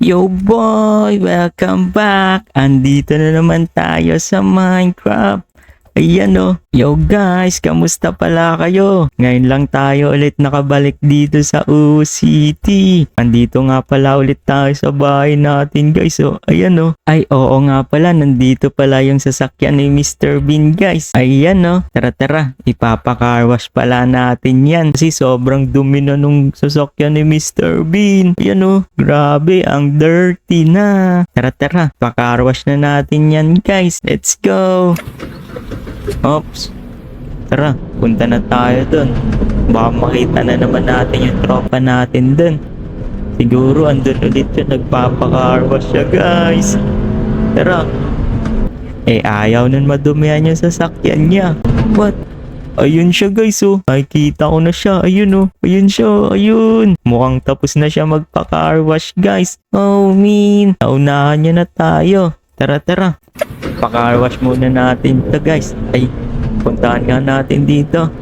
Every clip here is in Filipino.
Yo boy, welcome back! Andito na naman tayo sa Minecraft. Ayan o. Yo guys, kamusta pala kayo? Ngayon lang tayo ulit nakabalik dito sa City. Andito nga pala ulit tayo sa bahay natin guys. So, ayan o. Ay, oo nga pala. Nandito pala yung sasakyan ni Mr. Bean guys. Ayan o. Tara tara, ipapakarwash pala natin yan. Kasi sobrang dumi na nung sasakyan ni Mr. Bean. Ayan o. Grabe, ang dirty na. Tara tara, pakarwash na natin yan guys. Let's go. Oops. Tara, punta na tayo dun. Baka makita na naman natin yung tropa natin dun. Siguro andun ulit yun, nagpapakarwas siya guys. Tara. Eh ayaw nun madumihan yung sasakyan niya. What? Ayun siya guys oh. Nakikita ko na siya. Ayun oh. Ayun siya. Ayun. Mukhang tapos na siya magpa-carwash guys. Oh mean. Naunahan niya na tayo. Tara tara. Pakarwash muna natin to guys. Ay, puntahan nga natin dito.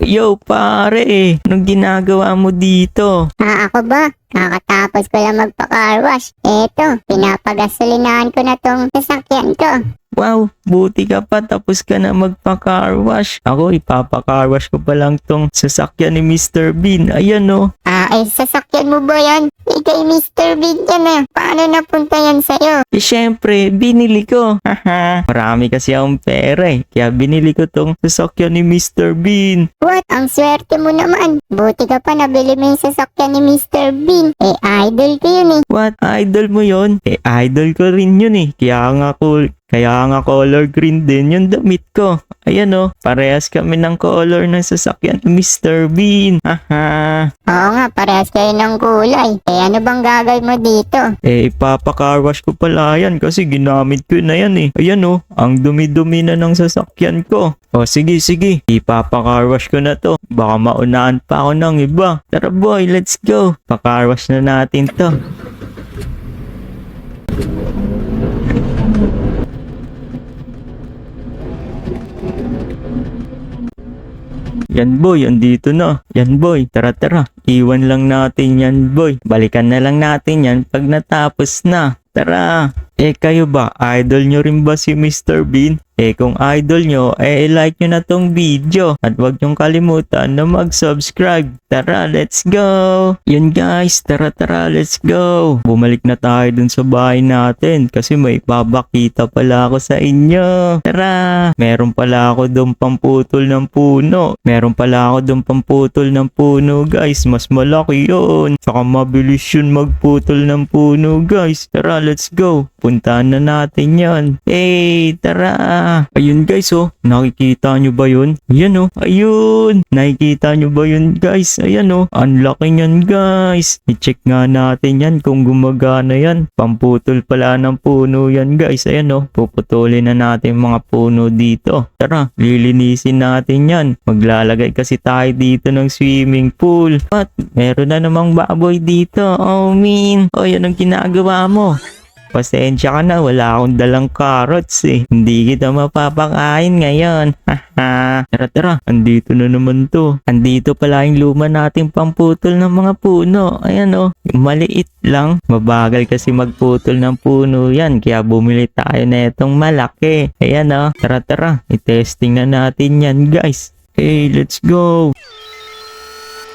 Yo pare, anong ginagawa mo dito? Ah, ako ba? Kakatapos ko lang magpa-carwash. Eto, pinapagasolinahan ko na tong sasakyan ko. Wow, buti ka pa tapos ka na magpa-car wash. Ako, ipapa-car wash ko pa lang tong sasakyan ni Mr. Bean. Ayan oh. Eh, sasakyan mo ba yan? Eh, kay Mr. Big yan ah. Paano napunta yan sa'yo? Eh syempre, binili ko. Haha, marami kasi akong pera eh. Kaya binili ko tong sasakyan ni Mr. Bean. What? Ang swerte mo naman. Buti ka pa nabili mo yung sasakyan ni Mr. Bean. Eh, idol ko yun eh. What? Idol mo yon? Eh, idol ko rin yun eh. Kaya nga cool. Kaya nga color green din yung damit ko. Ayan oh, parehas kami ng color ng sasakyan Mr. Bean. Haha. Oo nga, parehas kayo ng kulay. Eh, ano bang gagawin mo dito? Eh, ipapakarwash ko pala yan kasi ginamit ko na yan eh. Ayan oh, ang dumi-dumi na ng sasakyan ko. O sige, sige. Ipapakarwash ko na to. Baka maunahan pa ako ng iba. Tara boy, let's go. Pakarwash na natin to. Yan boy, andito na. Yan boy, tara tara. Iwan lang natin yan boy. Balikan na lang natin yan pag natapos na. Tara. Eh kayo ba, idol nyo rin ba si Mr. Bean? Eh kung idol nyo, eh like nyo na tong video. At huwag nyong kalimutan na mag-subscribe. Tara, let's go! Yan guys, tara tara, let's go! Bumalik na tayo dun sa bahay natin kasi may babakita pala ako sa inyo. Tara! Meron pala ako dun pamputol ng puno. Meron pala ako dun pamputol ng puno guys. Mas malaki yun. Tsaka mabilis yun magputol ng puno guys. Tara, let's go! Puntahan na natin yan. Hey, tara! Ayun guys oh, nakikita nyo ba yun? Ayan oh, ayun! Nakikita nyo ba yun guys? Ayan oh, ang laki guys. I-check nga natin yan kung gumagana yan. Pamputol pala ng puno yan guys. Ayan oh, puputulin na natin mga puno dito. Tara, lilinisin natin yan. Maglalagay kasi tayo dito ng swimming pool. What? Meron na namang baboy dito. Oh mean. Oh, yan ang ginagawa mo. Pasensya ka na, wala akong dalang carrots eh. Hindi kita mapapakain ngayon. Haha. tara tara, andito na naman to. Andito pala yung luma nating pamputol ng mga puno. Ayan oh, maliit lang. Mabagal kasi magputol ng puno yan. Kaya bumili tayo na itong malaki. Ayan oh, tara tara, itesting na natin yan guys. Hey, let's go!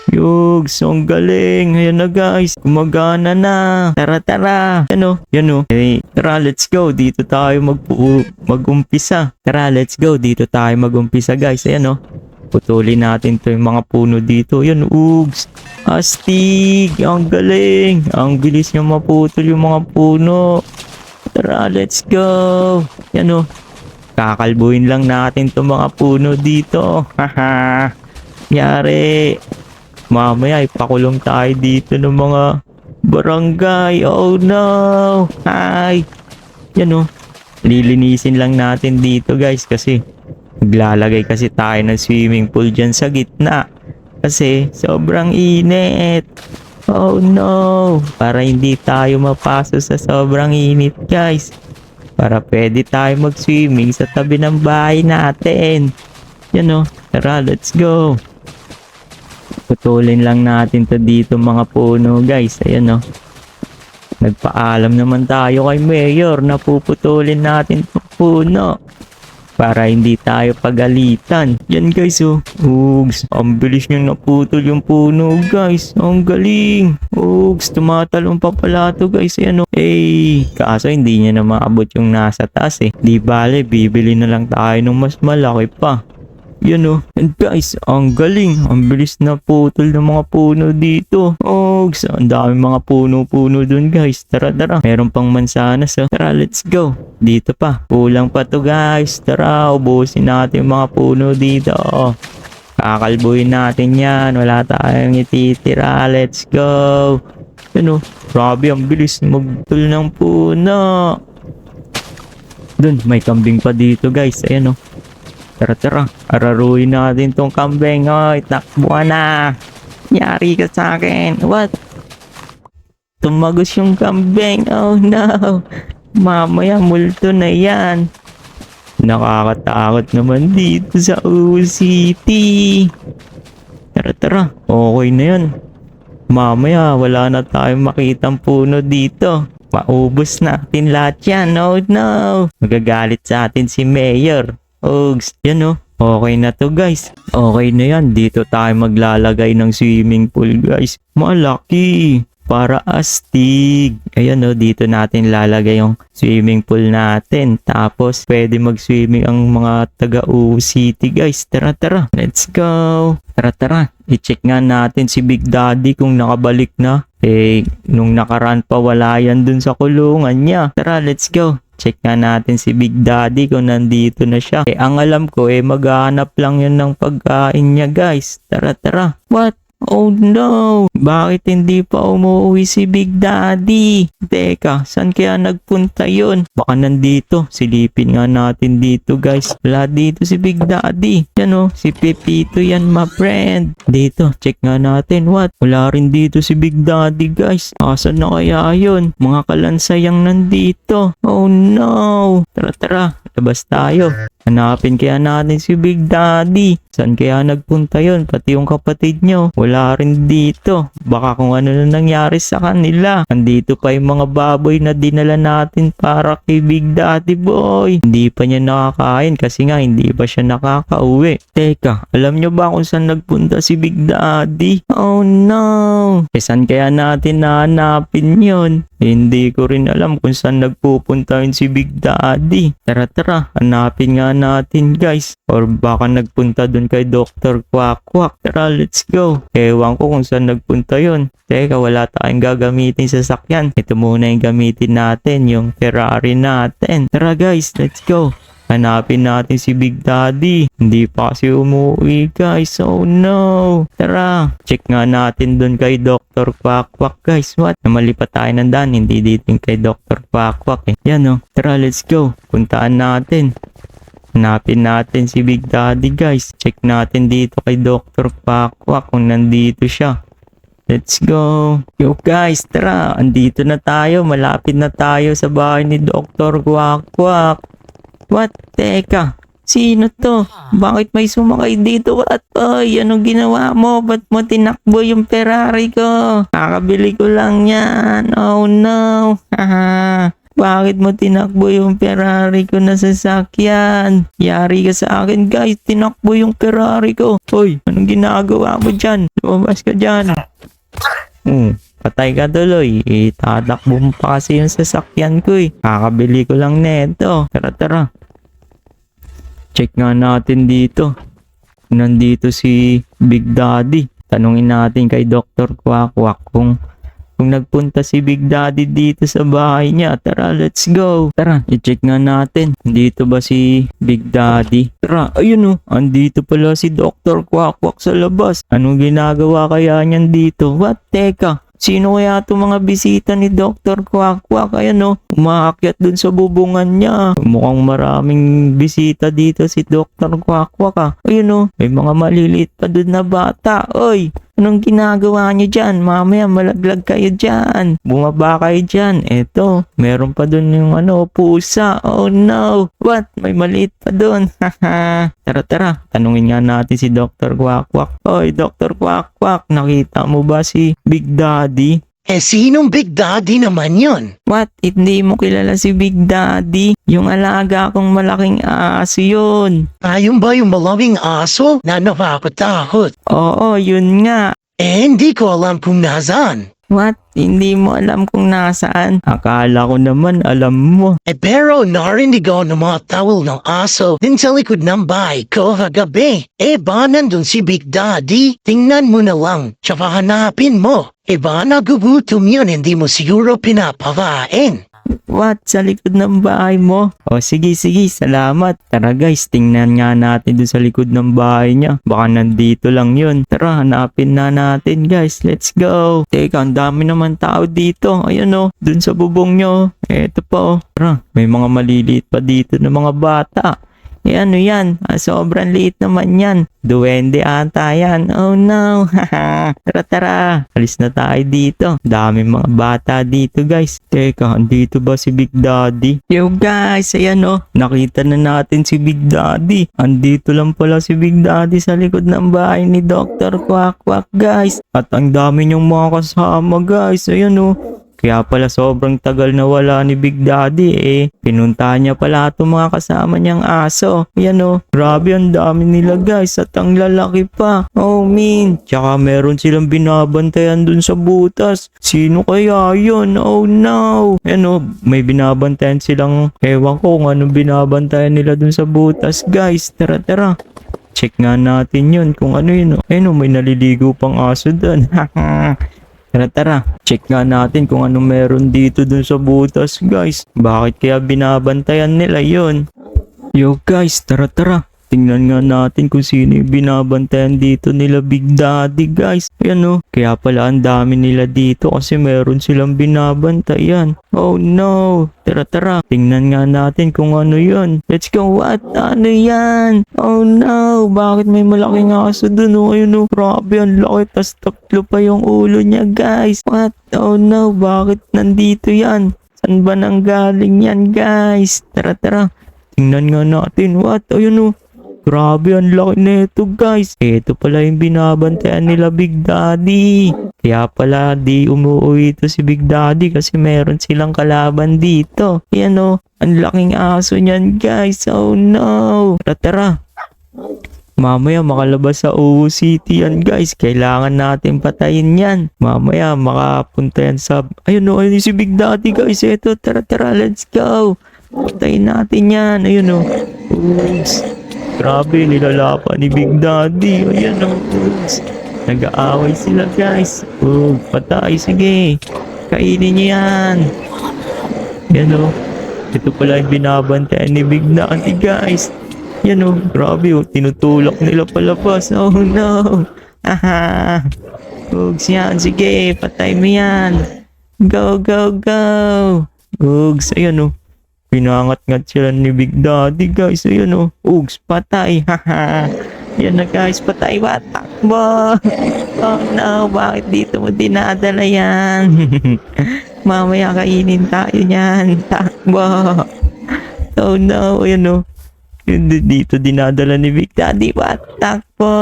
Yugs, ang galing. Ayan na guys. Gumagana na. Tara, tara. Yan o. Yan o. Hey, tara, let's go. Dito tayo mag mag-umpisa. Tara, let's go. Dito tayo mag-umpisa guys. Ayan o. Putulin natin to yung mga puno dito. Yan, ugs. Astig. Ang galing. Ang bilis niya maputol yung mga puno. Tara, let's go. Yan o. Kakalbuhin lang natin to mga puno dito. Haha. Yari. Mamaya ipakulong tayo dito ng mga barangay. Oh no! Hi! Yan oh. Lilinisin lang natin dito guys kasi maglalagay kasi tayo ng swimming pool dyan sa gitna. Kasi sobrang init. Oh no! Para hindi tayo mapaso sa sobrang init guys. Para pwede tayo mag-swimming sa tabi ng bahay natin. Yan oh. Tara, let's go. Putulin lang natin to dito mga puno guys. Ayan o. Nagpaalam naman tayo kay Mayor na puputulin natin itong puno para hindi tayo pagalitan. Yan guys oh. Ugs, ang bilis niyang naputol yung puno guys. Ang galing. Ugs, tumatalong pa pala to guys. Ayan oh. Eh, kaso hindi niya na maabot yung nasa taas eh. Di bale, bibili na lang tayo ng mas malaki pa. Yan oh. And guys, ang galing. Ang bilis na putol ng mga puno dito. Ogs, ang dami mga puno-puno dun guys. Tara, tara. Meron pang mansanas oh. Tara, let's go. Dito pa. Kulang pa to guys. Tara, ubusin natin mga puno dito. Kakalbuhin natin yan. Wala tayong ititira. Let's go. Yan oh. Grabe, ang bilis magtul ng puno. Dun, may kambing pa dito guys. Ayan oh. Tara, tara. Araruin natin tong kambing. Oy, takbo ka na. Yari ka sa akin. What? Tumagos yung kambing. Oh no. Mamaya multo na yan. Nakakatakot naman dito sa Uwu City. Tara, tara. Okay na yan. Mamaya wala na tayong makitang puno dito. Maubos natin lahat yan. Oh no. Magagalit sa atin si Mayor. Ogs, yan oh. Okay na to guys. Okay na yan. Dito tayo maglalagay ng swimming pool guys. Malaki. Para astig. Ayan oh, dito natin lalagay yung swimming pool natin. Tapos pwede mag-swimming ang mga taga Uwu City guys. Tara tara. Let's go. Tara tara. I-check nga natin si Big Daddy kung nakabalik na. Eh, nung nakaraan pa wala yan dun sa kulungan niya. Tara, let's go. Check nga natin si Big Daddy kung nandito na siya. Eh, ang alam ko, eh, maghahanap lang yun ng pagkain niya, guys. Tara, tara. What? Oh no! Bakit hindi pa umuwi si Big Daddy? Teka, saan kaya nagpunta yun? Baka nandito. Silipin nga natin dito guys. Wala dito si Big Daddy. Yan oh, si Pepito yan my friend. Dito, check nga natin. What? Wala rin dito si Big Daddy guys. Asan na kaya yun? Mga kalansayang nandito. Oh no! Tara tara, labas tayo. Hanapin kaya natin si Big Daddy. Saan kaya nagpunta yon Pati yung kapatid nyo. Wala rin dito. Baka kung ano na nangyari sa kanila. Andito pa yung mga baboy na dinala natin para kay Big Daddy boy. Hindi pa niya nakakain kasi nga hindi pa siya nakakauwi. Teka, alam nyo ba kung saan nagpunta si Big Daddy? Oh no! Eh saan kaya natin nahanapin yon? Hindi ko rin alam kung saan nagpupunta yun si Big Daddy. Tara tara, hanapin nga natin guys. Or baka nagpunta dun kay Dr. Quack Quack. Tara, let's go. Ewan ko kung saan nagpunta yun. Teka, wala tayong gagamitin sa sakyan. Ito muna yung gamitin natin, yung Ferrari natin. Tara guys, let's go. Hanapin natin si Big Daddy. Hindi pa kasi umuwi guys. Oh no. Tara. Check nga natin dun kay Dr. Quack Quack guys. What? Namali pa tayo ng. Hindi dito kay Dr. Quack Quack eh. Yan oh. Tara let's go. Puntaan natin. Hanapin natin si Big Daddy guys. Check natin dito kay Dr. Quack kung nandito siya. Let's go. Yo guys, tara. Andito na tayo. Malapit na tayo sa bahay ni Dr. Quack. What? Teka. Sino to? Bakit may sumakay dito? What? Oy, anong ginawa mo? Ba't mo tinakbo yung Ferrari ko? Kakabili ko lang yan. Oh no. Haha. Bakit mo tinakbo yung Ferrari ko na sasakyan? Yari ka sa akin guys, tinakbo yung Ferrari ko. Hoy, anong ginagawa mo dyan? Lumabas ka dyan. Hmm, patay ka tuloy. Itatakbo mo pa kasi yung sasakyan ko eh. Kakabili ko lang neto. Tara, tara. Check nga natin dito. Nandito si Big Daddy. Tanungin natin kay Dr. Quack Quack kung kung nagpunta si Big Daddy dito sa bahay niya. Tara, let's go. Tara, i-check nga natin. Dito ba si Big Daddy? Tara, ayun oh. Andito pala si Dr. Quack Quack sa labas. Anong ginagawa kaya niyan dito? What? Teka. Sino kaya itong mga bisita ni Dr. Quack? Ayan oh, umaakyat dun sa bubungan niya. Mukhang maraming bisita dito si Dr. Quack ah. Ayun oh, may mga maliliit pa dun na bata. Oy, anong ginagawa niyo dyan? Mamaya malaglag kayo dyan. Bumaba kayo dyan. Eto, meron pa dun yung ano, pusa. Oh no, what? May maliit pa dun. Haha. tara tara, tanungin nga natin si Dr. Quack Quack. Oy, Dr. Quack Quack, nakita mo ba si Big Daddy? Eh sinong Big Daddy naman yon? What? Hindi mo kilala si Big Daddy? Yung alaga kong malaking aso yun. Ayun ba yung malawing aso na nakakatakot? Oo, yun nga. Eh hindi ko alam kung nasaan. What? Hindi mo alam kung nasaan? Akala ko naman alam mo. Eh pero narinig ko ng mga tawal ng aso din sa likod ng bahay ko kagabi. Eh ba nandun si Big Daddy? Tingnan mo na lang, tsaka hanapin mo. Eh ba nagugutom yun, hindi mo siguro pinapakain. What? Sa likod ng bahay mo? O sige, sige, salamat. Tara guys, tingnan nga natin doon sa likod ng bahay niya. Baka nandito lang yun. Tara, hanapin na natin guys. Let's go. Teka, ang dami naman tao dito. Ayan o, dun sa bubong nyo. Eto pa o. Tara, may mga maliliit pa dito ng mga bata. Eh ano yan? Ah, sobrang liit naman yan. Duwende ata yan. Oh no. tara tara. Alis na tayo dito. Dami mga bata dito guys. Teka, andito ba si Big Daddy? Yo guys, ayan oh. Nakita na natin si Big Daddy. Andito lang pala si Big Daddy sa likod ng bahay ni Dr. Quack Quack guys. At ang dami niyong mga kasama guys. Ayan oh. Kaya pala sobrang tagal na wala ni Big Daddy eh. Pinuntahan niya pala itong mga kasama niyang aso. Yan oh, grabe ang dami nila guys at ang lalaki pa. Oh min, tsaka meron silang binabantayan dun sa butas. Sino kaya yun? Oh no. Yan oh, may binabantayan silang, ewan ko kung anong binabantayan nila dun sa butas guys. Tara tara. Check nga natin yun kung ano yun. oh. Ayun may naliligo pang aso dun. Tara tara, check nga natin kung ano meron dito dun sa butas guys. Bakit kaya binabantayan nila yon? Yo guys, tara tara. Tingnan nga natin kung sino yung binabantayan dito nila Big Daddy guys. Ayan o, kaya pala ang dami nila dito kasi meron silang binabantayan. Oh no, tara tara. Tingnan nga natin kung ano yun. Let's go, what? Ano yan? Oh no, bakit may malaking aso dun o? Ayun o, grabe ang laki. Tas tatlo pa yung ulo niya guys. What? Oh no, bakit nandito yan? Saan ba nang galing yan guys? Tara tara. Tingnan nga natin. What? Ayun o. Grabe, ang laki nito guys. Ito pala yung binabantayan nila Big Daddy. Kaya pala di umuwi ito si Big Daddy kasi meron silang kalaban dito. Yan o, ang laking aso niyan guys. Oh no. Tara tara. Mamaya makalabas sa Uwu City yan guys. Kailangan natin patayin yan. Mamaya makapunta yan sa... Ayun o, ayun si Big Daddy guys. Ito, tara tara, let's go. Patayin natin yan. Ayun o. Oops. Grabe, nilalapan ni Big Daddy. Ayan o. Oops. Nag-aaway sila guys. Oh, patay. Sige. Kainin niyo yan. Yan o. Ito pala yung binabantayan ni Big Daddy guys. Yan o. Grabe o. Tinutulak nila palabas. Oh no. Aha. Ugs yan. Sige. Patay mo yan. Go, go, go. Ugs. Ayan o. Pinangat-ngat sila ni Big Daddy guys. Ayan o. Ugs. Patay. Haha. Yan na guys. Patay ba? Takbo. Oh no. Bakit dito mo dinadala yan? Mamaya kainin tayo niyan. Takbo. Oh no. Ayan o. Hindi dito dinadala ni Big Daddy. What? Takbo.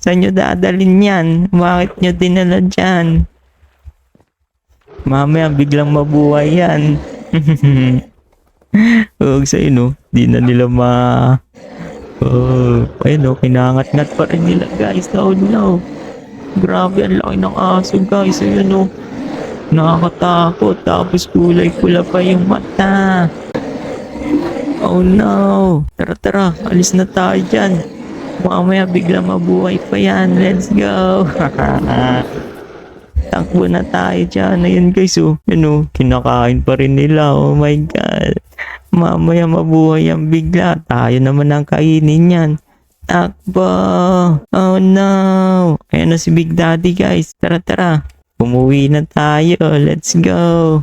Saan nyo dadalhin yan? Bakit nyo dinala dyan? Mamaya biglang mabuhay yan. Huwag sa no. Di na nila ma... Oh, ayun o, kinangat-ngat pa rin nila guys. Oh no. Grabe, ang laki ng aso guys. Ayun o. Nakakatakot. Tapos kulay pula pa yung mata. Oh no. Tara tara, alis na tayo dyan. Mamaya bigla mabuhay pa yan. Let's go. Takbo na tayo dyan. Ayun guys oh. Yun oh, kinakain pa rin nila. Oh my God. Mamaya mabuhay yan bigla. Tayo naman ang kainin yan. Takbo. Oh no. Ayan na si Big Daddy guys. Tara tara. Umuwi na tayo. Let's go.